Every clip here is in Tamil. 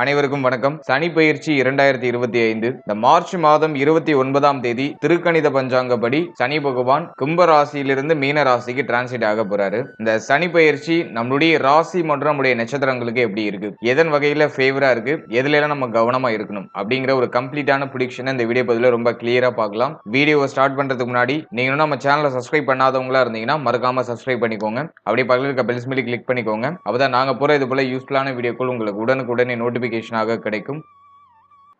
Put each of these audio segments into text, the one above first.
அனைவருக்கும் வணக்கம். சனி பயிற்சி இரண்டாயிரத்தி இருபத்தி ஐந்து. இந்த மார்ச் மாதம் இருபத்தி ஒன்பதாம் தேதி திருக்கணித பஞ்சாங்கப்படி சனி பகவான் கும்ப ராசியிலிருந்து மீன ராசிக்கு டிரான்சிட் ஆக போறாரு. இந்த சனி பயிற்சி நம்மளுடைய ராசி மற்றும் நம்முடைய நட்சத்திரங்களுக்கு எப்படி இருக்கு? எதன் வகையில ஃபேவரா இருக்கு? எதுல நம்ம கவனமா இருக்கணும்? அப்படிங்கிற ஒரு கம்ப்ளீட்டான ப்ரிடிக்ஷன் இந்த வீடியோ பதில ரொம்ப கிளியரா பார்க்கலாம். வீடியோவை ஸ்டார்ட் பண்றதுக்கு முன்னாடி நீங்க நம்ம சேனலை சப்ஸ்கிரைப் பண்ணாதவங்களா இருந்தீங்கன்னா மறக்காம சப்ஸ்கிரைப் பண்ணிக்கோங்க. அப்படியே பக்கத்தில் இருக்க பெல்ஸ் சிம்பிளி கிளிக் பண்ணிக்கோங்க. அப்பதான் நாங்க போற இது போல யூஸ்ஃபுல்லான வீடியோக்கள் உங்களுக்கு உடனுக்குடனே நோட்டிஃபிகேஷனாக கிடைக்கும்.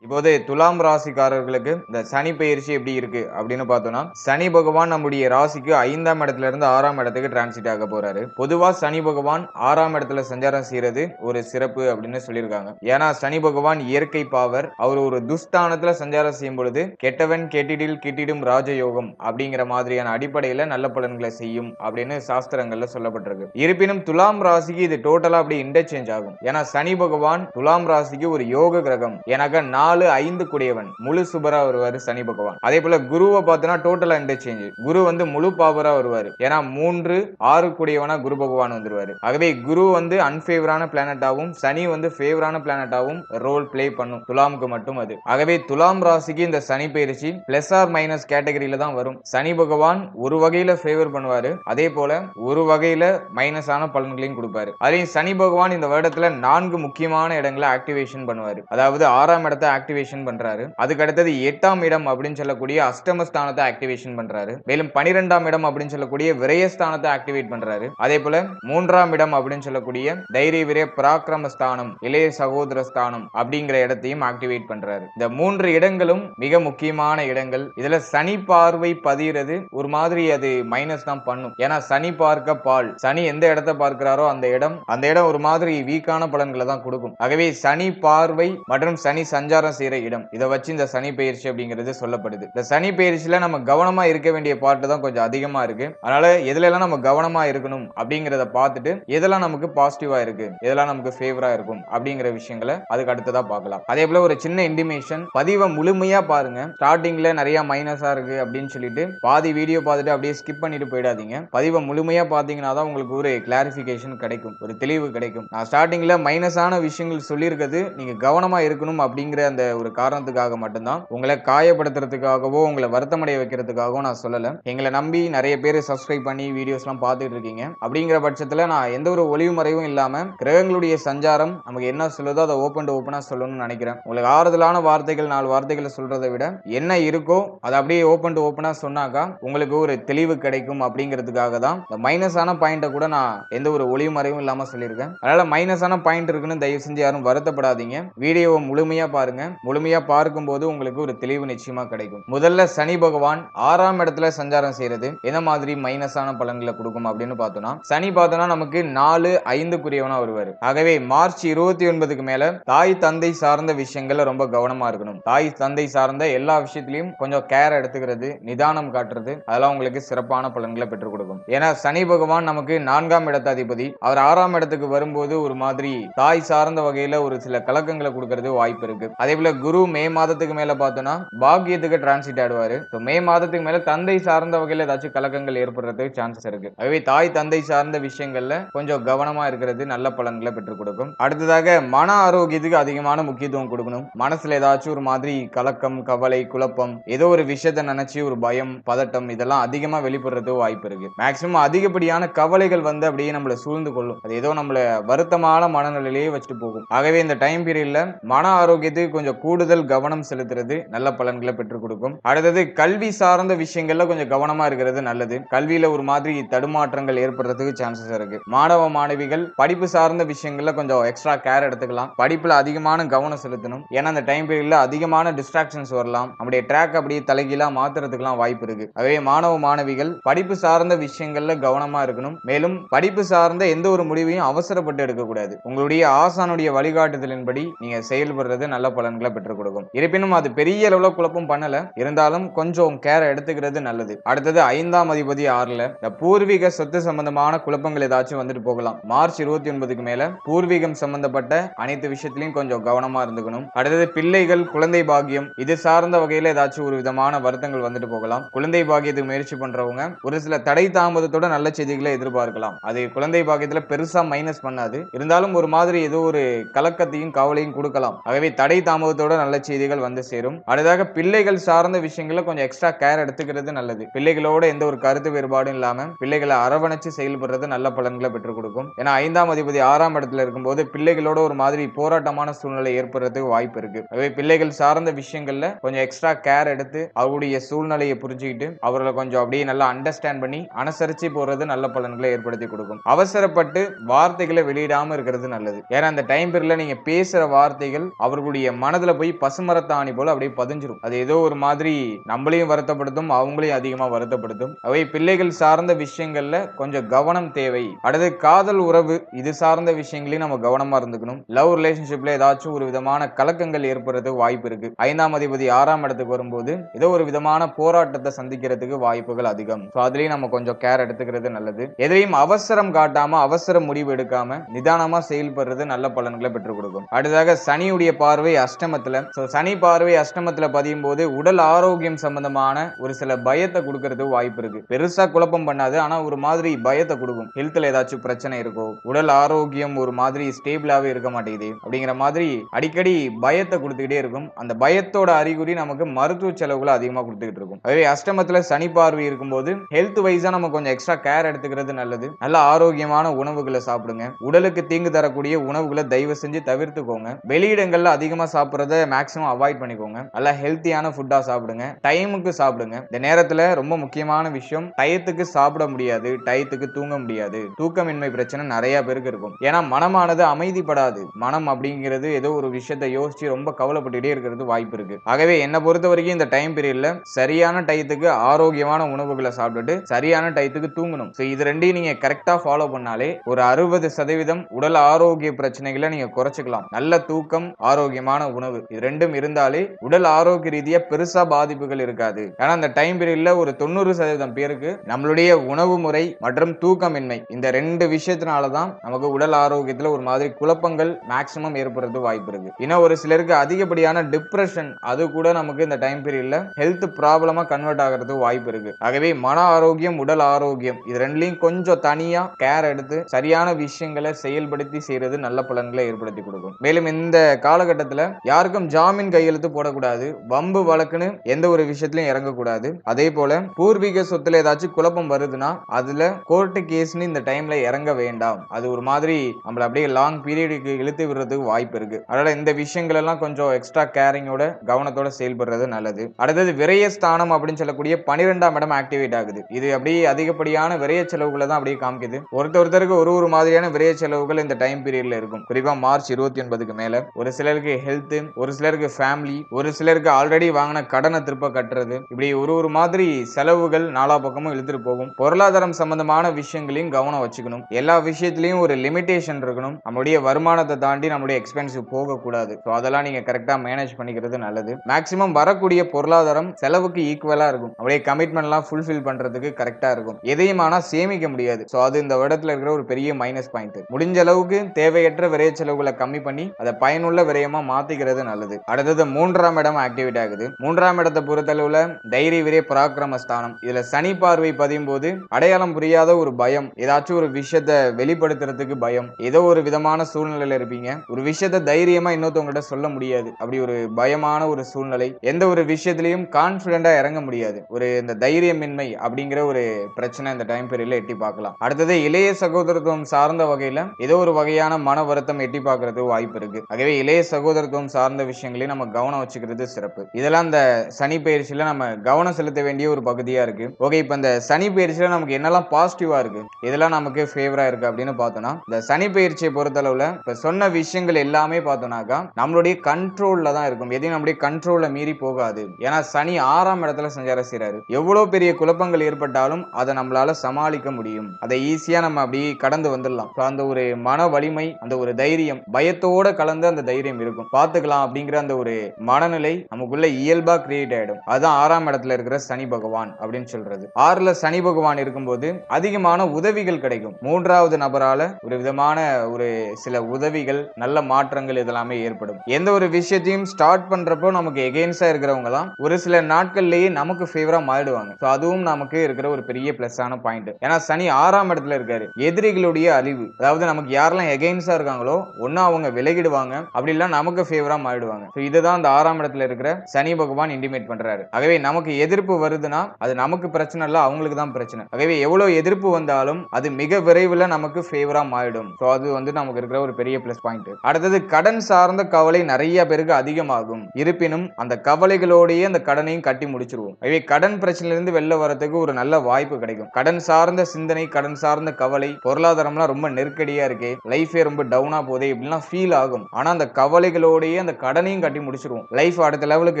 இப்போது துலாம் ராசிக்காரர்களுக்கு இந்த சனி பயிற்சி எப்படி இருக்கு அப்படின்னு பார்த்தோம்னா சனி பகவான் நம்முடைய ராசிக்கு ஐந்தாம் இடத்துல இருந்து ஆறாம் இடத்துக்கு டிரான்சிட் ஆக போறாரு. பொதுவா சனி பகவான் ஆறாம் இடத்துல சஞ்சாரம் செய்யறது ஒரு சிறப்பு அப்படின்னு சொல்லியிருக்காங்க. ஏன்னா சனி பகவான் இயற்கை பாவர். அவர் ஒரு துஸ்தானத்துல சஞ்சாரம் செய்யும் பொழுது கெட்டவன் கெட்டிடில் கிட்டிடும் ராஜயோகம் அப்படிங்கிற மாதிரியான அடிப்படையில நல்ல பலன்களை செய்யும் அப்படின்னு சாஸ்திரங்கள்ல சொல்லப்பட்டிருக்கு. இருப்பினும் துலாம் ராசிக்கு இது டோட்டலா அப்படி இன்டர்சேஞ்ச் ஆகும். ஏன்னா சனி பகவான் துலாம் ராசிக்கு ஒரு யோக கிரகம். எனக்கு நாலு ஐந்து குடையவன். முழு சுபரா வருவாரு சனி பகவான். அதே போல குருவை பார்த்தோன்னா டோட்டலா இன்டர்சேஞ்ச் குரு வந்து முழு பாவரா வருவாரு. ஏன்னா மூன்று ஆறு குடையவனா குரு பகவான் வந்துருவாரு. ஆகவே குரு வந்து அன்பேவரான பிளானட்டாவும் சனி வந்து ஃபேவரான பிளானட்டாவும் ரோல் பிளே பண்ணும். துலாமுக்கு மட்டும் அது. ஆகவே துலாம் ராசிக்கு இந்த சனி பயிற்சி பிளஸ் ஆர் மைனஸ் கேட்டகரியில தான் வரும். சனி பகவான் ஒரு வகையில ஃபேவர் பண்ணுவாரு. அதே போல ஒரு வகையில மைனஸான பலன்களையும் கொடுப்பாரு. அதையும் சனி பகவான் இந்த வருடத்துல நான்கு முக்கியமான இடங்களை ஆக்டிவேஷன் பண்ணுவாரு. அதாவது ஆறாம் இடத்தை ஆக்டிவேஷன் பண்றாரு. அதுக்கு அடுத்தது எட்டாம் இடம் அப்படின்னு சொல்லக்கூடிய அஷ்டமஸ்தானத்தை ஆக்டிவேஷன் பண்றாரு. மேலும் பனிரெண்டாம் இடம் அப்படின்னு சொல்லக்கூடிய விரயஸ்தானத்தை ஆக்டிவேட் பண்றாரு. அதே போல மூன்றாம் இடம் அப்படின்னு சொல்லக்கூடிய தைரிய விரய பராக்கிரம ஸ்தானம் இளைய சகோதர ஸ்தானம் அப்படிங்கிற இடத்தையும் ஆக்டிவேட் பண்றாரு. இந்த மூன்று இடங்களும் மிக முக்கியமான இடங்கள். இதுல சனி பார்வை பதிகிறது ஒரு மாதிரி அது மைனஸ் தான் பண்ணும். ஏன்னா சனி பார்க்க பால். சனி எந்த இடத்தை பார்க்கிறாரோ அந்த இடம். அந்த இடம் ஒரு மாதிரி வீக்கான பலன்களை தான் கொடுக்கும். ஆகவே சனி பார்வை மற்றும் சனி சஞ்சாரம் செய்கிற இடம். இதை வச்சு இந்த சனி பயிற்சி அப்படிங்கிறது சொல்லப்படுது. இந்த சனி பயிற்சியில் நம்ம கவனமா இருக்க வேண்டிய பாட்டு தான் கொஞ்சம் அதிகமா இருக்கு. அதனால எதுலலாம் நம்ம கவனமா இருக்கணும் அப்படிங்கிறத பார்த்துட்டு எதெல்லாம் நமக்கு பாசிட்டிவாக இருக்கு எதெல்லாம் நமக்கு ஃபேவராக இருக்கும் அப்படிங்கிற விஷயங்களை அதுக்கு அடுத்ததா பார்க்கலாம். அதே போல ஒரு சின்ன இன்டிமேஷன் பதிவை முழுமையா பாருங்க. ஸ்டார்டிங்கில் நிறைய மைனஸா இருக்கு அப்படின்னு சொல்லிட்டு பாதி வீடியோ பார்த்துட்டு அப்படியே ஸ்கிப் பண்ணிட்டு போயிடாதீங்க. பதிவை முழுமையா பார்த்தீங்கன்னா தான் உங்களுக்கு ஒரு கிளாரிஃபிகேஷன் கிடைக்கும் ஒரு தெளிவு கிடைக்கும். நான் ஸ்டார்டிங்கில் மைனஸான விஷயங்கள் சொல்லியிருக்கிறது நீங்கள் கவனமா இருக்கணும் அப்படிங்கிற அந்த ஒரு காரணத்துக்காக மட்டும்தான். உங்களை காயப்படுத்துறதுக்காகவோ உங்களை வருத்தமடைய வைக்கிறதுக்காகவோ நான் சொல்லலை. எங்களை நம்பி நிறைய பேர் சப்ஸ்கிரைப் பண்ணி வீடியோஸ்லாம் பார்த்துட்டு இருக்கீங்க. அப்படிங்கிற பட்சத்தில் நான் எந்த ஒரு ஒளிவு மறைவும் இல்லாமல் கிரகங்களுடைய சஞ்சாரம் நமக்கு என்ன சொல்லுதோ அதை ஓப்பன் டு ஓப்பனாக சொல்லணும்னு நினைக்கிறேன். உங்களுக்கு ஆறுதலான வார்த்தைகள் நாலு வார்த்தைகளை சொல்றதை விட என்ன இருக்கோ அதை அப்படியே ஓப்பன் டு ஓப்பனாக சொன்னாக்கா உங்களுக்கு ஒரு தெளிவு கிடைக்கும் அப்படிங்கிறதுக்காக தான். இந்த மைனஸான பாயிண்ட்டை கூட நான் எந்த ஒரு ஒளிவு மறைவும் இல்லாமல் சொல்லியிருக்கேன். அதனால் மைனஸான பாயிண்ட் இருக்குன்னு தயவு செஞ்சு யாரும் வருத்தப்படாதீங்க. வீடியோவை முழுமையாக பாருங்க. முழுமையா பார்க்கும்போது உங்களுக்கு ஒரு தெளிவு நிச்சயமா கிடைக்கும். முதல்ல சனி பகவான் ஆறாம் இடத்துல சஞ்சாரம் செய்யறது என்ன மாதிரி மைனஸான பலன்களை கொடுக்கும் அப்படின்னு பார்த்தோம்னா சனி பார்த்தோம்னா நமக்கு நாலு ஐந்துக்குரியவனா வருவாரு. ஆகவே மார்ச் இருபத்தி ஒன்பதுக்கு மேல தாய் தந்தை சார்ந்த விஷயங்கள்ல ரொம்ப கவனமா இருக்கணும். தாய் தந்தை சார்ந்த எல்லா விஷயத்திலையும் கொஞ்சம் கேர் எடுத்துக்கிறது நிதானம் காட்டுறது அதெல்லாம் உங்களுக்கு சிறப்பான பலன்களை பெற்றுக் கொடுக்கும். ஏன்னா சனி பகவான் நமக்கு நான்காம் இடத்த அதிபதி அவர் ஆறாம் இடத்துக்கு வரும்போது ஒரு மாதிரி தாய் சார்ந்த வகையில ஒரு சில கலக்கங்களை கொடுக்கறது வாய்ப்பு இருக்கு. அதே போல குரு மே மாதத்துக்கு மேல பார்த்தோம்னா பாக்கியத்துக்கு டிரான்சிட் ஆடுவாரு ஸோ மே மாதத்துக்கு மேல தந்தை சார்ந்த வகையில ஏதாச்சும் கலக்கங்கள் ஏற்படுறதுக்கு சான்சஸ் இருக்கு. ஆகவே தாய் தந்தை சார்ந்த விஷயங்கள்ல கொஞ்சம் கவனமா இருக்கிறது நல்ல பலன்களை பெற்றுக் கொடுக்கும். அடுத்ததாக மன ஆரோக்கியத்துக்கு அதிகமான முக்கியத்துவம் கொடுக்கணும். மனசுல ஏதாச்சும் ஒரு மாதிரி கலக்கம் கவலை குழப்பம் ஏதோ ஒரு விஷயத்த நினைச்சு ஒரு பயம் பதட்டம் இதெல்லாம் அதிகமா வெளிப்படுறது வாய்ப்பு இருக்கு. மேக்சிமம் அதிகப்படியான கவலைகள் வந்து அப்படியே நம்மளை சூழ்ந்து கொள்ளும். அது ஏதோ நம்மள வருத்தமான மனநிலையிலேயே வச்சுட்டு போகும். ஆகவே இந்த டைம் பீரியட்ல மன ஆரோக்கியத்துக்கு கொஞ்சம் கூடுதல் கவனம் செலுத்துறது நல்ல பலன்களை பெற்றுக் கொடுக்கும். அடுத்தது கல்வி சார்ந்த விஷயங்கள்ல கொஞ்சம் கவனமா இருக்கிறது நல்லது. கல்வியில ஒரு மாதிரி தடுமாற்றங்கள் ஏற்படுறதுக்கு சான்சஸ் இருக்கு. மாணவ மாணவிகள் படிப்பு சார்ந்த விஷயங்கள்ல கொஞ்சம் எக்ஸ்ட்ரா கேர் எடுத்துக்கலாம். படிப்புல அதிகமான கவனம் செலுத்தணும். ஏன்னா அந்த டைம் பீரியட்ல அதிகமான டிஸ்ட்ராக்ஷன்ஸ் வரலாம். நம்முடைய ட்ராக் அப்படியே தலைகீழா மாத்துறதுக்குலாம் வாய்ப்பு இருக்கு. ஆகவே மாணவ மாணவிகள் படிப்பு சார்ந்த விஷயங்கள்ல கவனமா இருக்கணும். மேலும் படிப்பு சார்ந்த எந்த ஒரு முடிவையும் அவசரப்பட்டு எடுக்கக்கூடாது. உங்களுடைய ஆசானுடைய வழிகாட்டுதலின்படி நீங்க செயல்படுறது நல்ல பலன் பலன்களை பெற்றுக் கொடுக்கும். இருப்பினும் அது பெரிய அளவுல குழப்பம் பண்ணல. இருந்தாலும் கொஞ்சம் கேர் எடுத்துக்கிறது நல்லது. அடுத்தது ஐந்தாம் அதிபதி ஆறுல இந்த பூர்வீக சொத்து சம்பந்தமான குழப்பங்கள் ஏதாச்சும் வந்துட்டு போகலாம். மார்ச் இருபத்தி ஒன்பதுக்கு மேல பூர்வீகம் சம்பந்தப்பட்ட அனைத்து விஷயத்திலையும் கொஞ்சம் கவனமா இருந்துக்கணும். அடுத்தது பிள்ளைகள் குழந்தை பாகியம் இது சார்ந்த வகையில ஏதாச்சும் ஒரு விதமான வருத்தங்கள் வந்துட்டு போகலாம். குழந்தை பாகியத்துக்கு முயற்சி பண்றவங்க ஒரு சில தடை தாமதத்தோட நல்ல செய்திகளை எதிர்பார்க்கலாம். அது குழந்தை பாகியத்துல பெருசா மைனஸ் பண்ணாது. இருந்தாலும் ஒரு மாதிரி ஏதோ ஒரு கலக்கத்தையும் கவலையும் கொடுக்கலாம். ஆகவே தடை சமூகத்தோட நல்ல செய்திகள் வந்து சேரும். அடுத்ததாக பிள்ளைகள் சார்ந்த விஷயங்கள கொஞ்சம் எக்ஸ்ட்ரா கேர் எடுத்துக்கிறது நல்லது. பிள்ளைகளோட எந்த ஒரு கருத்து வேறுபாடும் இல்லாம பிள்ளைகளை அரவணைச்சு செயல்படுறது நல்ல பலன்களை பெற்றுக் கொடுக்கும். ஏன்னா ஐந்தாம் அதிபதி ஆறாம் இடத்துல இருக்கும்போது பிள்ளைகளோட ஒரு மாதிரி போராட்டமான சூழ்நிலை ஏற்படுறதுக்கு வாய்ப்பு இருக்கு. ஆகவே பிள்ளைகள் சார்ந்த விஷயங்கள்ல கொஞ்சம் எக்ஸ்ட்ரா கேர் எடுத்து அவருடைய சூழ்நிலையை புரிஞ்சுக்கிட்டு அவர்களை கொஞ்சம் அப்படியே நல்லா அண்டர்ஸ்டாண்ட் பண்ணி அனுசரிச்சு போறது நல்ல பலன்களை ஏற்படுத்தி கொடுக்கும். அவசரப்பட்டு வார்த்தைகளை வெளியிடாம இருக்கிறது நல்லது. ஏன்னா அந்த டைம் பீரியட்ல நீங்க பேசுற வார்த்தைகள் அவர்களுடைய மனதுல போய் பசுமரத்தாணி போல அப்படியே பதிஞ்சிரும். அது ஏதோ ஒரு மாதிரி நம்மளையும் வருத்தப்படுத்தும் அவங்களையும் அதிகமா வருத்தப்படுத்தும். அவை பிள்ளைகள் சார்ந்த விஷயங்கள்ல கொஞ்சம் கவனம் தேவை. அடுத்து காதல் உறவு இது சார்ந்த விஷயங்களையும் நம்ம கவனமா இருந்துக்கணும். லவ் ரிலேஷன்ஷிப்ல ஏதாச்சும் ஒரு விதமான கலக்கங்கள் ஏற்படுறதுக்கு வாய்ப்பு இருக்கு. ஐந்தாம் அதிபதி ஆறாம் இடத்துக்கு வரும்போது ஏதோ ஒரு விதமான போராட்டத்தை சந்திக்கிறதுக்கு வாய்ப்புகள் அதிகம். ஸோ அதுலயும் நம்ம கொஞ்சம் கேர் எடுத்துக்கிறது நல்லது. எதையும் அவசரம் காட்டாம அவசர முடிவு எடுக்காம நிதானமா செயல்படுறது நல்ல பலன்களை பெற்றுக் கொடுக்கும். அடுத்ததாக சனியுடைய பார்வை அஷ்டமத்தில். ஸோ சனி பார்வை அஷ்டமத்துல பதியும் போது உடல் ஆரோக்கியம் சம்பந்தமான ஒரு சில பயத்தை கொடுக்கறதுக்கு வாய்ப்பு இருக்கு. பெருசா குழப்பம் பண்ணாது ஆனா ஒரு மாதிரி பயத்தை கொடுக்கும். ஹெல்த்ல ஏதாச்சும் பிரச்சனை இருக்கோ உடல் ஆரோக்கியம் ஒரு மாதிரி ஸ்டேபிளாகவே இருக்க மாட்டேங்குது அப்படிங்கிற மாதிரி அடிக்கடி பயத்தை கொடுத்துக்கிட்டே இருக்கும். அந்த பயத்தோட அறிகுறி நமக்கு மருத்துவ செலவுகளை அதிகமா கொடுத்துக்கிட்டு இருக்கும். அதுவே அஷ்டமத்துல சனி பார்வை இருக்கும்போது ஹெல்த் வைஸாக நம்ம கொஞ்சம் எக்ஸ்ட்ரா கேர் எடுத்துக்கிறது நல்லது. நல்ல ஆரோக்கியமான உணவுகளை சாப்பிடுங்க. உடலுக்கு தீங்கு தரக்கூடிய உணவுகளை தயவு செஞ்சு தவிர்த்துக்கோங்க. வெளியிடங்கள்ல அதிகமா சாப்பிட்றத மேக்ஸிமம் அவாய்ட் பண்ணிக்கோங்க. நல்லா ஹெல்த்தியான ஃபுட்டாக சாப்பிடுங்க. டைமுக்கு சாப்பிடுங்க. இந்த நேரத்தில் ரொம்ப முக்கியமான விஷயம் டயத்துக்கு சாப்பிட முடியாது டயத்துக்கு தூங்க முடியாது. தூக்கமின்மை பிரச்சனை நிறைய பேருக்கு இருக்கும். ஏன்னா மனமானது அமைதிப்படாது. மனம் அப்படிங்கிறது ஏதோ ஒரு விஷயத்தை யோசிச்சு ரொம்ப கவலைப்பட்டுட்டே இருக்கிறது வாய்ப்பு இருக்கு. ஆகவே என்னை பொறுத்த வரைக்கும் இந்த டைம் பீரியட்ல சரியான டயத்துக்கு ஆரோக்கியமான உணவுகளை சாப்பிட்டுட்டு சரியான டயத்துக்கு தூங்கணும். ஸோ இது ரெண்டையும் நீங்க கரெக்டா ஃபாலோ பண்ணாலே ஒரு அறுபது சதவீதம் உடல் ஆரோக்கிய பிரச்சனைகளை நீங்க குறைச்சிக்கலாம். நல்ல தூக்கம் ஆரோக்கியமான உணவு. இது ரெண்டும் இருந்தாலே உடல் ஆரோக்கிய ரீதியா பெருசா பாதிப்புகள் இருக்காது. ஏன்னா அந்த டைம் பீரியட்ல ஒரு தொண்ணூறு சதவீதம் பேருக்கு நம்மளுடைய உணவு முறை மற்றும் தூக்கமின்மை இந்த ரெண்டு விஷயத்தினால தான் நமக்கு உடல் ஆரோக்கியத்துல ஒரு மாதிரி குழப்பங்கள் மேக்சிமம் ஏற்படுறது வாய்ப்பு இருக்கு. இன்னும் ஒரு சிலருக்கு அதிகப்படியான டிப்ரெஷன் அது கூட நமக்கு இந்த டைம் பீரியட்ல ஹெல்த் ப்ராப்ளமா கன்வெர்ட் ஆகிறது வாய்ப்பு இருக்கு. ஆகவே மன ஆரோக்கியம் உடல் ஆரோக்கியம் இது ரெண்டுலையும் கொஞ்சம் தனியா கேர் எடுத்து சரியான விஷயங்களை செயல்படுத்தி செய்யறது நல்ல பலன்களை ஏற்படுத்தி கொடுக்கும். மேலும் இந்த காலகட்டத்தில் யாருக்கும் ஜாமீன் கையெழுத்து போடக்கூடாது வம்பு வழக்குன்னு எந்த ஒரு விஷயத்திலையும் இறங்கக்கூடாது. அதே போல பூர்வீக சொத்துல ஏதாச்சும் குழப்பம் வருதுன்னா அதுல கோர்ட்டு கேஸ்னு இந்த டைம்ல இறங்க வேண்டாம். அது ஒரு மாதிரி நம்மள அப்படியே லாங் பீரியடுக்கு இழுத்து விடுறதுக்கு வாய்ப்பு இருக்கு. அதனால இந்த விஷயங்கள் எல்லாம் கொஞ்சம் எக்ஸ்ட்ரா கேரிங்கோட கவனத்தோட செயல்படுறது நல்லது. அடுத்தது விரயஸ்தானம் அப்படின்னு சொல்லக்கூடிய பனிரெண்டாம் இடம் ஆக்டிவேட் ஆகுது. இது அப்படியே அதிகப்படியான விரைய செலவுகளை தான் அப்படியே காமிக்குது. ஒருத்தர் ஒருத்தருக்கு ஒரு ஒரு மாதிரியான விரைய செலவுகள் இந்த டைம் பீரியட்ல இருக்கும். குறிப்பா மார்ச் இருபத்தி ஒன்பதுக்கு மேல. ஒரு சிலருக்கு ஹெல்த் ஒரு சிலருக்கு ஃபேமிலி ஒரு சிலருக்கு ஆல்ரெடி வாங்கின கடனை திருப்ப கட்டுறது. இப்படி ஒரு ஒரு மாதிரி செலவுகள் நாலா பக்கமும் இழுத்துட்டு போகும். பொருளாதாரம் சம்பந்தமான விஷயங்களையும் கவனம் வச்சுக்கணும். எல்லா விஷயத்திலையும் ஒரு லிமிடேஷன் இருக்கணும். நம்மளுடைய வருமானத்தை தாண்டி நம்மளுடைய எக்ஸ்பென்சிவ் போகக்கூடாது. ஸோ அதெல்லாம் நீங்க கரெக்டா மேனேஜ் பண்ணிக்கிறது நல்லது. மேக்ஸிமம் வரக்கூடிய பொருளாதாரம் செலவுக்கு ஈக்குவலா இருக்கும். நம்மளுடைய கமிட்மெண்ட்லாம் ஃபுல்ஃபில் பண்றதுக்கு கரெக்டா இருக்கும். எதையும் ஆனா சேமிக்க முடியாது. ஸோ அது இந்த இடத்துல இருக்கிற ஒரு பெரிய மைனஸ் பாயிண்ட் முடிஞ்ச அளவுக்கு தேவையற்ற விரைய செலவுகளை கம்மி பண்ணி அதை பயனுள்ள விரயமா மாத்திக்கிறது நல்லது. அடுத்தது மூன்றாம் இடம் ஆக்டிவேட் ஆகுது. மூன்றாம் இடத்தை பொறுத்தளவுல தைரிய விரே பராக்கிரம ஸ்தானம். இதுல சனி பார்வை பதியும் போது அடையாளம் புரியாத ஒரு பயம். ஏதாச்சும் ஒரு விஷயத்த வெளிப்படுத்துறதுக்கு பயம். ஏதோ ஒரு விதமான சூழ்நிலையில இருப்பீங்க. ஒரு விஷயத்த தைரியமா இன்னொருத்தவங்ககிட்ட சொல்ல முடியாது. அப்படி ஒரு பயமான ஒரு சூழ்நிலை. எந்த ஒரு விஷயத்திலையும் கான்பிடண்டா இறங்க முடியாது. ஒரு இந்த தைரியமின்மை அப்படிங்கிற ஒரு பிரச்சனை இந்த டைம் பீரியட்ல எட்டி பார்க்கலாம். அடுத்தது இளைய சகோதரத்துவம் சார்ந்த வகையில ஏதோ ஒரு வகையான மன வருத்தம் எட்டி பார்க்கறதுக்கு வாய்ப்பு இருக்கு. ஆகவே இளைய சகோதரத்துவம் சார்ந்த விஷயங்களையும் நம்ம கவனம் வச்சுக்கிறது சிறப்பு. இதெல்லாம் இந்த சனி பயிற்சியில நம்ம கவனம் செலுத்த வேண்டிய ஒரு பகுதியா இருக்கு. ஓகே இப்போ இந்த சனி பயிற்சியில நமக்கு என்னெல்லாம் பாசிட்டிவா இருக்கு? இதெல்லாம் நமக்கு ஃபேவரா இருக்கு அப்படின்னு பார்த்தோம்னா இந்த சனி பயிற்சியை பொறுத்தளவுல இப்ப சொன்ன விஷயங்கள் எல்லாமே பார்த்தோம்னாக்கா நம்மளுடைய கண்ட்ரோல்ல தான் இருக்கும். எதையும் நம்மளுடைய கண்ட்ரோல்ல மீறி போகாது. ஏன்னா சனி ஆறாம் இடத்துல சஞ்சாரம் செய்யறாரு எவ்வளவு பெரிய குழப்பங்கள் ஏற்பட்டாலும் அதை நம்மளால சமாளிக்க முடியும். அதை ஈஸியா நம்ம அப்படியே கடந்து வந்துடலாம். அந்த ஒரு மன வலிமை அந்த ஒரு தைரியம் பயத்தோட கலந்து அந்த தைரியம் இருக்கும். பார்த்த பார்த்துக்கலாம் அப்படிங்கிற அந்த ஒரு மனநிலை நமக்குள்ள இயல்பா கிரியேட் ஆயிடும். அதுதான் ஆறாம் இடத்துல இருக்கிற சனி பகவான் அப்படின்னு சொல்றது. ஆறுல சனி பகவான் இருக்கும்போது அதிகமான உதவிகள் கிடைக்கும். மூன்றாவது நபரால ஒரு விதமான ஒரு சில உதவிகள் நல்ல மாற்றங்கள் இதெல்லாமே ஏற்படும். எந்த ஒரு விஷயத்தையும் ஸ்டார்ட் பண்றப்போ நமக்கு எகெயின்ஸ்டா இருக்கிறவங்கலாம் ஒரு சில நாட்கள்லயே நமக்கு ஃபேவரா மாறிடுவாங்க. ஸோ அதுவும் நமக்கு இருக்கிற ஒரு பெரிய பிளஸ்ஸான ஆன பாயிண்ட் ஏன்னா சனி ஆறாம் இடத்துல இருக்காரு. எதிரிகளுடைய அழிவு. அதாவது நமக்கு யாரெல்லாம் எகெயின்ஸ்டா இருக்காங்களோ ஒன்னு அவங்க விலகிடுவாங்க. அப்படி இல்ல நமக்கு ஃபேவர் மாறிடுவாங்க. ஸோ இதுதான் அந்த ஆறாம் இடத்துல இருக்கிற சனி பகவான் இன்டிமேட் பண்றாரு. ஆகவே நமக்கு எதிர்ப்பு வருதுன்னா அது நமக்கு பிரச்சனை இல்ல அவங்களுக்கு தான் பிரச்சனை. ஆகவே எவ்வளவு எதிர்ப்பு வந்தாலும் அது மிக விரைவில் நமக்கு ஃபேவரா மாறிடும். ஸோ அது வந்து நமக்கு இருக்கிற ஒரு பெரிய பிளஸ் பாயிண்ட் அடுத்தது கடன் சார்ந்த கவலை நிறைய பேருக்கு அதிகமாகும். இருப்பினும் அந்த கவலைகளோடையே அந்த கடனையும் கட்டி முடிச்சிருவோம். ஆகவே கடன் பிரச்சனையிலிருந்து வெளில வரதுக்கு ஒரு நல்ல வாய்ப்பு கிடைக்கும். கடன் சார்ந்த சிந்தனை கடன் சார்ந்த கவலை பொருளாதாரம்லாம் ரொம்ப நெருக்கடியா இருக்கு லைஃபே ரொம்ப டவுனா போதே இப்படிலாம் ஃபீல் ஆகும். ஆனா அந்த கவலைகளோடையே அந்த கடனையும் கட்டி முடிச்சிருவோம். லைஃப் அடுத்த லெவலுக்கு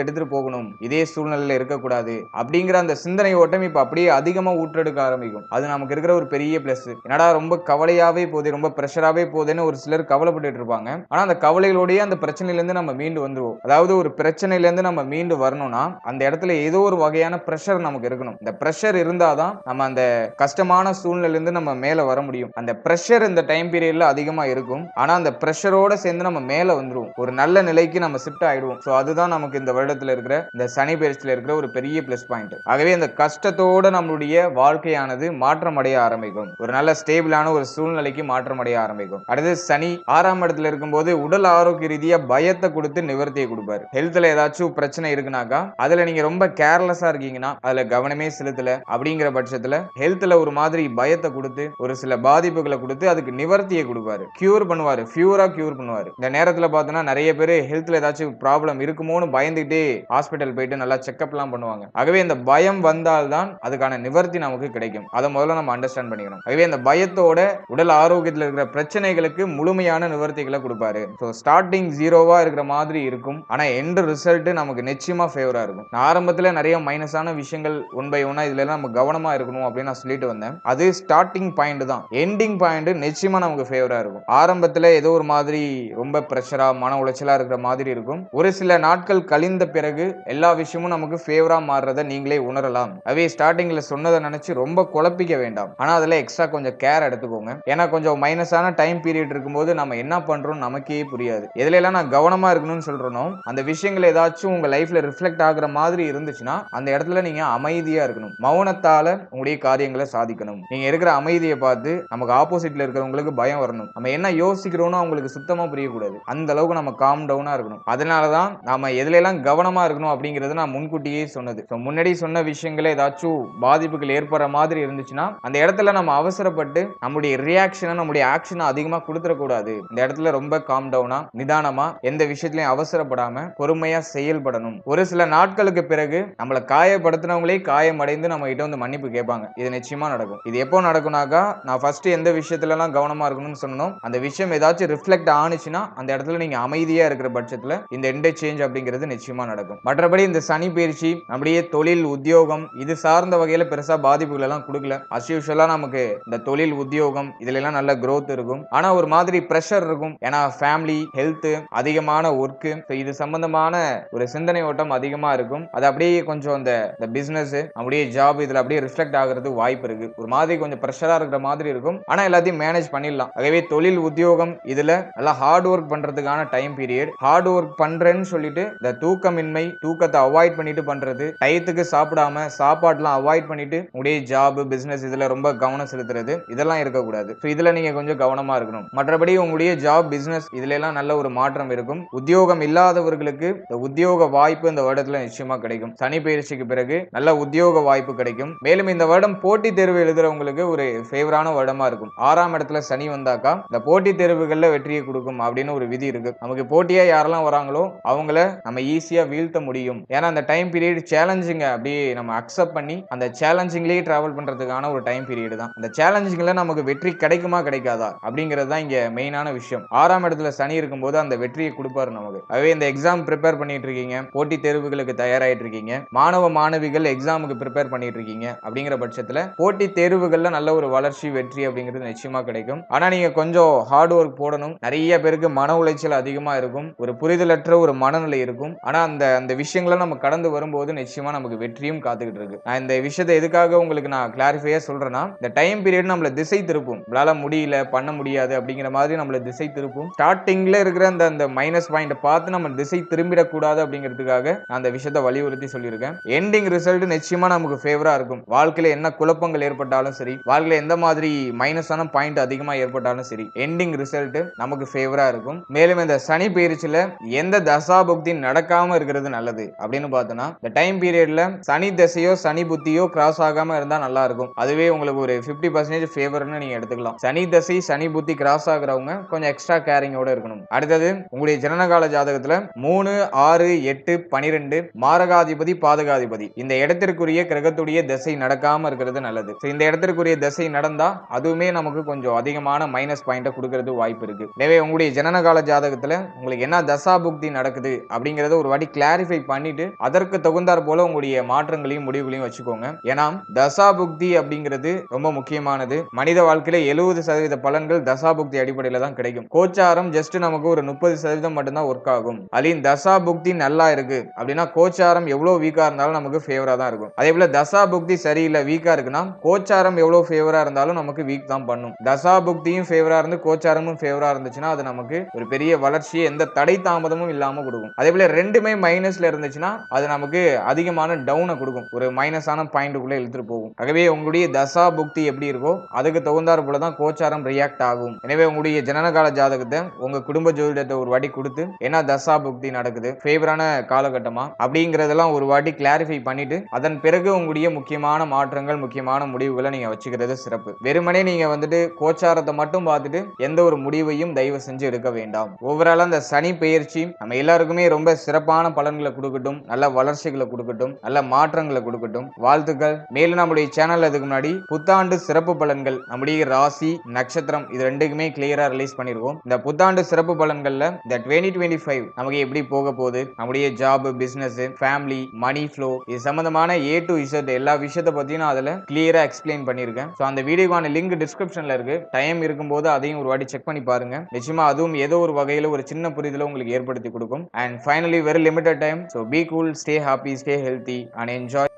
எடுத்துட்டு போகணும். இதே சூழ்நிலையில இருக்கக்கூடாது. அப்படிங்கிற அந்த சிந்தனை ஓட்டம் இப்ப அப்படியே அதிகமா ஊற்றெடுக்க ஆரம்பிக்கும். அது நமக்கு இருக்கிற ஒரு பெரிய பிளஸ் என்னடா ரொம்ப கவலையாவே போதே ரொம்ப ப்ரெஷராகவே போதேன்னு ஒரு சிலர் கவலைப்பட்டுட்டு இருப்பாங்க. ஆனா அந்த கவலைகளோடய அந்த பிரச்சனையில இருந்து நம்ம மீண்டு வந்துருவோம். அதாவது ஒரு பிரச்சனையில இருந்து நம்ம மீண்டு வரணும்னா அந்த இடத்துல ஏதோ ஒரு வகையான பிரஷர் நமக்கு இருக்கணும். இந்த பிரஷர் இருந்தாதான் நம்ம அந்த கஷ்டமான சூழ்நிலையில இருந்து நம்ம மேல வர முடியும். அந்த பிரஷர் இந்த டைம் பீரியட்ல அதிகமா இருக்கும். ஆனா அந்த பிரஷரோட சேர்ந்து நம்ம மேல வந்துருவோம். ஒரு நல்ல நிலைக்கு நம்ம ஷிஃப்ட் ஆயிடுவோம். ஸோ அதுதான் நமக்கு இந்த வருடத்துல இருக்கிற இந்த சனி பயிற்சியில இருக்கிற ஒரு பெரிய பிளஸ் பாயிண்ட் ஆகவே இந்த கஷ்டத்தோட நம்மளுடைய வாழ்க்கையானது மாற்றம் அடைய ஆரம்பிக்கும். ஒரு நல்ல ஸ்டேபிளான ஒரு சூழ்நிலைக்கு மாற்றம் அடைய ஆரம்பிக்கும். அடுத்து சனி ஆறாம் இடத்துல இருக்கும்போது உடல் ஆரோக்கிய ரீதியா பயத்தை கொடுத்து நிவர்த்தியை கொடுப்பாரு. ஹெல்த்ல ஏதாச்சும் பிரச்சனை இருக்குனாக்கா அதுல நீங்க ரொம்ப கேர்லெஸ்ஸா இருக்கீங்கன்னா அதுல கவனமே செலுத்தல அப்படிங்கிற பட்சத்துல ஹெல்த்ல ஒரு மாதிரி பயத்தை கொடுத்து ஒரு சில பாதிப்புகளை கொடுத்து அதுக்கு நிவர்த்தியை கொடுப்பாரு. கியூர் பண்ணுவாரு. ஃபியூரா கியூர் பண்ணுவாரு. இந்த நேரத்துல பார்த்தோன்னா நிறைய பேர் ஹெல்த்ல ஏதாச்சும் ப்ராப்ளம் இருக்குமோன்னு பயந்துகிட்டே ஹாஸ்பிட்டல் போயிட்டு நல்லா செக்அப் எல்லாம் பண்ணுவாங்க. ஆகவே இந்த பயம் வந்தால்தான் அதுக்கான நிவர்த்தி நமக்கு கிடைக்கும். அதை முதல்ல நம்ம அண்டர்ஸ்டாண்ட் பண்ணிக்கணும். ஆகவே இந்த பயத்தோட உடல் ஆரோக்கியத்தில் இருக்கிற பிரச்சனைகளுக்கு முழுமையான நிவர்த்திகளை கொடுப்பாரு. ஸோ ஸ்டார்டிங் ஜீரோவா இருக்கிற மாதிரி இருக்கும். ஆனா எண்ட் ரிசல்ட் நமக்கு நிச்சயமா ஃபேவரா இருக்கும். நான் ஆரம்பத்துல நிறைய மைனஸான விஷயங்கள் ஒன் பை ஒன்னா இதுல எல்லாம் நம்ம கவனமா இருக்கணும் அப்படின்னு நான் சொல்லிட்டு வந்தேன். அது ஸ்டார்டிங் பாயிண்ட் தான். எண்டிங் பாயிண்ட் நிச்சயமா நமக்கு ஃபேவரா இருக்கும். ஆரம்பத்துல ஏதோ ஒரு மாதிரி ரொம்ப ப்ரெஷரா மன உளைச்சலா இருக்கிற மாதிரி இருக்கும். ஒரு சில நாட்கள் கழிந்த பிறகு எல்லா விஷயமும் நமக்கு ஃபேவரா மாறுறத நீங்களே உணரலாம். அவே ஸ்டார்டிங்ல சொன்னதை நினைச்சு ரொம்ப குழப்பிக்க வேண்டாம். ஆனா அதுல எக்ஸ்ட்ரா கொஞ்சம் கேர் எடுத்துக்கோங்க. ஏன்னா கொஞ்சம் மைனஸான டைம் பீரியட் இருக்கும்போது நம்ம என்ன பண்றோம் நமக்கே புரியாது. எதுல எல்லாம் நான் கவனமா இருக்கணும்னு சொல்றேனோ அந்த விஷயங்கள் ஏதாச்சும் உங்க லைஃப்ல ரிஃப்ளெக்ட் ஆகுற மாதிரி இருந்துச்சுன்னா அந்த இடத்துல நீங்க அமைதியா இருக்கணும். மௌனத்தால உங்களுடைய காரியங்களை சாதிக்கணும். நீங்க இருக்கிற அமைதியை பார்த்து நமக்கு ஆப்போசிட்ல இருக்கிறவங்களுக்கு பயம் வரணும். நம்ம என்ன யோசிக்கிறோம்னு அவங்களுக்கு சுத்தமா புரியக்கூடாது. அந்த அளவுக்கு நம்ம காம் டவுன் இருக்கணும். அதனால தான் நாம் எல்லாம் கவனமா இருக்கணும் அப்படிங்கறது நான் முன்கூட்டியே சொன்னது. ஸோ முன்னாடி சொன்ன விஷயங்களே ஏதாச்சும் பாதிப்புகள் ஏற்படுற மாதிரி இருந்துச்சுன்னா அந்த இடத்துல நம்ம அவசரப்பட்டு நம்முடைய ரியாக்ஷனை நம்முடைய ஆக்ஷனை அதிகமா கொடுத்துடக்கூடாது. இந்த இடத்துல ரொம்ப காம் டவுனா நிதானமா எந்த விஷயத்திலையும் அவசரப்படாம பொறுமையா செயல்படணும். ஒரு சில நாட்களுக்கு பிறகு நம்மளை காயப்படுத்தினவங்களே காயமடைந்து நம்ம கிட்ட வந்து மன்னிப்பு கேட்பாங்க. இது நிச்சயமா நடக்கும். இது எப்போ நடக்கும்னாக்கா நான் ஃபர்ஸ்ட் எந்த விஷயத்துல எல்லாம் கவனமா இருக்கணும்னு சொன்னோம் அந்த விஷயம் ஏதாச்சும் ரிஃப்ளெக்ட் ஆனிச்சுன்னா அந்த இடத்துல நீங்க அமைதியா இருக்கிற பட்சத்துல இந்த இன்டர்சேஞ்ச் அப்படிங்கிறது நிச்சயமா நடக்கும். மற்றபடி இந்த சனி பயிற்சி அப்படியே தொழில் உத்தியோகம் இது சார்ந்த வகையில பெருசா பாதிப்புகள் எல்லாம் கொடுக்கல அஸ்யூஷலா நமக்கு இந்த தொழில் உத்தியோகம் இதுல எல்லாம் நல்ல க்ரோத் இருக்கும். ஆனா ஒரு மாதிரி ப்ரெஷர் இருக்கும். ஏன்னா ஃபேமிலி ஹெல்த் அதிகமான ஒர்க்கு இது சம்பந்தமான ஒரு சிந்தனை ஓட்டம் அதிகமா இருக்கும். அது அப்படியே கொஞ்சம் அந்த இந்த பிசினஸ் அப்படியே ஜாப் இதுல அப்படியே ரிஃப்ளெக்ட் ஆகுறது வாய்ப்பு இருக்கு. ஒரு மாதிரி கொஞ்சம் ப்ரெஷரா இருக்கிற மாதிரி இருக்கும். ஆனா எல்லாத்தையும் மேனேஜ் பண்ணிடலாம். ஆகவே தொழில் உத்தியோகம் இதுல நல்லா ஹார்ட் ஒர்க் பண்றதுக்கான டைம் பீரியட் ஹார்ட் ஒர்க் பண்றேன்னு சொல்லிட்டு இந்த தூக்கமின்மை தூக்கத்தை அவாய்ட் பண்ணிட்டு பண்றது டயத்துக்கு சாப்பிடாம சாப்பாடுலாம் அவாய்ட் பண்ணிட்டு உடைய ஜாப் பிசினஸ் இதுல ரொம்ப கவனம் செலுத்துறது இதெல்லாம் இருக்கக்கூடாது. ஸோ இதுல நீங்க கொஞ்சம் கவனமா இருக்கணும். மற்றபடி உங்களுடைய ஜாப் பிசினஸ் இதுல எல்லாம் நல்ல ஒரு மாற்றம் இருக்கும். உத்தியோகம் இல்லாதவர்களுக்கு இந்த உத்தியோக வாய்ப்பு இந்த வருடத்துல நிச்சயமா கிடைக்கும். சனி பயிற்சிக்கு பிறகு நல்ல உத்தியோக வாய்ப்பு கிடைக்கும். மேலும் இந்த வருடம் போட்டித் தேர்வு எழுதுறவங்களுக்கு ஒரு ஃபேவரான வருடமா இருக்கும். ஆறாம் இடத்துல சனி வந்தாக்கா இந்த போட்டித் தேர்வுகள்ல வெற்றியை கொடுக்கும் அப்படின்னு ஒரு விதி இருக்கு. நமக்கு போட்டி போட்டியா யாரெல்லாம் வராங்களோ அவங்கள நம்ம ஈஸியாக வீழ்த்த முடியும். ஏன்னா அந்த டைம் பீரியட் சேலஞ்சிங்க அப்படியே நம்ம அக்செப்ட் பண்ணி அந்த சேலஞ்சிங்லேயே ட்ராவல் பண்ணுறதுக்கான ஒரு டைம் பீரியட் தான். அந்த சேலஞ்சிங்கில் நமக்கு வெற்றி கிடைக்குமா கிடைக்காதா? அப்படிங்கிறது தான் இங்கே மெயினான விஷயம். ஆறாம் இடத்துல சனி இருக்கும்போது அந்த வெற்றியை கொடுப்பாரு நமக்கு. அதுவே இந்த எக்ஸாம் ப்ரிப்பேர் பண்ணிட்டு இருக்கீங்க. போட்டித் தேர்வுகளுக்கு தயாராகிட்டு இருக்கீங்க. மாணவ மாணவிகள் எக்ஸாமுக்கு ப்ரிப்பேர் பண்ணிட்டு இருக்கீங்க. அப்படிங்கிற பட்சத்தில் போட்டித் தேர்வுகளில் நல்ல ஒரு வளர்ச்சி வெற்றி அப்படிங்கிறது நிச்சயமாக கிடைக்கும். ஆனால் நீங்கள் கொஞ்சம் ஹார்ட் ஒர்க் போடணும். நிறைய பேருக்கு மன உளைச்சல் அதிகமாக இருக்கும். இருக்கும் ஒரு புரிதலற்ற ஒரு மனநிலை இருக்கும். ஆனா அந்த அந்த விஷயங்களை நம்ம கடந்து வரும்போது நிச்சயமா நமக்கு வெற்றியும் காத்துக்கிட்டு இருக்கு. நான் இந்த விஷயத்தை எதுக்காக உங்களுக்கு நான் கிளாரிஃபையா சொல்றேன்னா இந்த டைம் பீரியட் நம்மள திசை திருப்பும். நம்மளால முடியல பண்ண முடியாது அப்படிங்கிற மாதிரி நம்மள திசை திருப்பும். ஸ்டார்டிங்ல இருக்கிற அந்த அந்த மைனஸ் பாயிண்ட் பார்த்து நம்ம திசை திரும்பிடக்கூடாது அப்படிங்கிறதுக்காக நான் அந்த விஷயத்தை வலியுறுத்தி சொல்லியிருக்கேன். எண்டிங் ரிசல்ட் நிச்சயமா நமக்கு ஃபேவரா இருக்கும். வாழ்க்கையில என்ன குழப்பங்கள் ஏற்பட்டாலும் சரி வாழ்க்கையில எந்த மாதிரி மைனஸான பாயிண்ட் அதிகமா ஏற்பட்டாலும் சரி எண்டிங் ரிசல்ட் நமக்கு ஃபேவரா இருக்கும். மேலும் இந்த சனி பயிற்சியில எந்த தசாபுக்தி நடக்காம இருக்கிறது நல்லது அப்படின்னு பார்த்தோம்னா இந்த டைம் பீரியட்ல சனி தசையோ சனி புத்தியோ கிராஸ் ஆகாம இருந்தா நல்லா இருக்கும். அதுவே உங்களுக்கு ஒரு 50% பர்சன்டேஜ் ஃபேவர்னு நீங்க எடுத்துக்கலாம். சனி தசை சனி புத்தி கிராஸ் ஆகுறவங்க கொஞ்சம் எக்ஸ்ட்ரா கேரிங்கோட இருக்கணும். அடுத்தது உங்களுடைய ஜனனகால ஜாதகத்துல மூணு ஆறு எட்டு பனிரெண்டு மாரகாதிபதி பாதகாதிபதி. இந்த இடத்திற்குரிய கிரகத்துடைய திசை நடக்காம இருக்கிறது நல்லது. இந்த இடத்திற்குரிய திசை நடந்தா அதுவுமே நமக்கு கொஞ்சம் அதிகமான மைனஸ் பாயிண்ட கொடுக்கறது வாய்ப்பு இருக்கு. எனவே உங்களுடைய ஜனனகால ஜாதகத்துல உங்களுக்கு என்ன தசா புக்தி நடக்குது அப்படிங்கறத ஒரு வாட்டி கிளாரிஃபை பண்ணிட்டு அதற்கு தகுந்தாற் போல உங்களுடைய மாற்றங்களையும் முடிவுகளையும் வச்சுக்கோங்க. ஏன்னா தசா புக்தி அப்படிங்கிறது ரொம்ப முக்கியமானது. மனித வாழ்க்கையில எழுபது சதவீத பலன்கள் தசா புக்தி அடிப்படையில தான் கிடைக்கும். கோச்சாரம் ஜஸ்ட் நமக்கு ஒரு முப்பது சதவீதம் மட்டும்தான் ஒர்க் ஆகும். அதுலயும் தசா புக்தி நல்லா இருக்கு அப்படின்னா கோச்சாரம் எவ்வளவு வீக்கா இருந்தாலும் நமக்கு ஃபேவரா தான் இருக்கும். அதே போல தசா புக்தி சரியில்லை வீக்கா இருக்குன்னா கோச்சாரம் எவ்வளவு ஃபேவரா இருந்தாலும் நமக்கு வீக் தான் பண்ணும். தசா புக்தியும் ஃபேவரா இருந்து கோச்சாரமும் ஃபேவரா இருந்துச்சுன்னா அது நமக்கு ஒரு பெரிய வளர்ச்சியை எந்த தடை தாமதமும் இல்லாம கொடுக்கும். அதே போல ரெண்டுமே மைனஸ்ல இருந்துச்சுன்னா அது நமக்கு அதிகமான டவுனை கொடுக்கும். ஒரு மைனஸான பாயிண்ட்டுக்குள்ள இழுத்துட்டு போகும். ஆகவே உங்களுடைய தசா புக்தி எப்படி இருக்கோ அதுக்கு தகுந்தாற் போலதான் கோச்சாரம் ரியாக்ட் ஆகும். எனவே உங்களுடைய ஜனனகால ஜாதகத்தை உங்க குடும்ப ஜோதிடத்தை ஒரு வாட்டி கொடுத்து என்ன தசா புக்தி நடக்குது ஃபேவரான காலகட்டமா அப்படிங்கறதெல்லாம் ஒரு வாட்டி கிளாரிஃபை பண்ணிட்டு அதன் பிறகு உங்களுடைய முக்கியமான மாற்றங்கள் முக்கியமான முடிவுகளை நீங்க வச்சுக்கிறது சிறப்பு. வெறுமனே நீங்க வந்துட்டு கோச்சாரத்தை மட்டும் பார்த்துட்டு எந்த ஒரு முடிவையும் தயவு செஞ்சு எடுக்க வேண்டாம். ஓவரால் அந்த சனி பயிற்சி நம்ம எல்லாருக்குமே ரொம்ப சிறப்பான பலன்களை கொடுக்கட்டும் நல்ல வளர்ச்சிகளை கொடுக்கட்டும் நல்ல மாற்றங்களை கொடுக்கட்டும். வாழ்த்துக்கள். மேலும் நம்முடைய சேனல் அதுக்கு முன்னாடி புத்தாண்டு சிறப்பு பலன்கள் நம்முடைய ராசி நட்சத்திரம் இது ரெண்டுக்குமே கிளியரா ரிலீஸ் பண்ணிருக்கோம். இந்த புத்தாண்டு சிறப்பு பலன்கள்ல இந்த டுவெண்ட்டி டுவெண்ட்டி ஃபைவ் நமக்கு எப்படி போக போகுது? நம்முடைய job business family money flow இது சம்பந்தமான ஏ டு இசட் எல்லா விஷயத்தை பத்தியும் நான் அதுல கிளியரா எக்ஸ்பிளைன் பண்ணியிருக்கேன் ஸோ அந்த வீடியோக்கான லிங்க் டிஸ்கிரிப்ஷன்ல இருக்கு. டைம் இருக்கும்போது அதையும் ஒரு வாட்டி செக் பண்ணி பாருங்க. நிச்சயமா அதுவும் ஏதோ ஒரு வகையில ஒரு சின்ன புரிதல் உங்களுக்கு ஏற்படுத்தி கொடுக்கும். And finally very limited time so be cool stay happy stay healthy and enjoy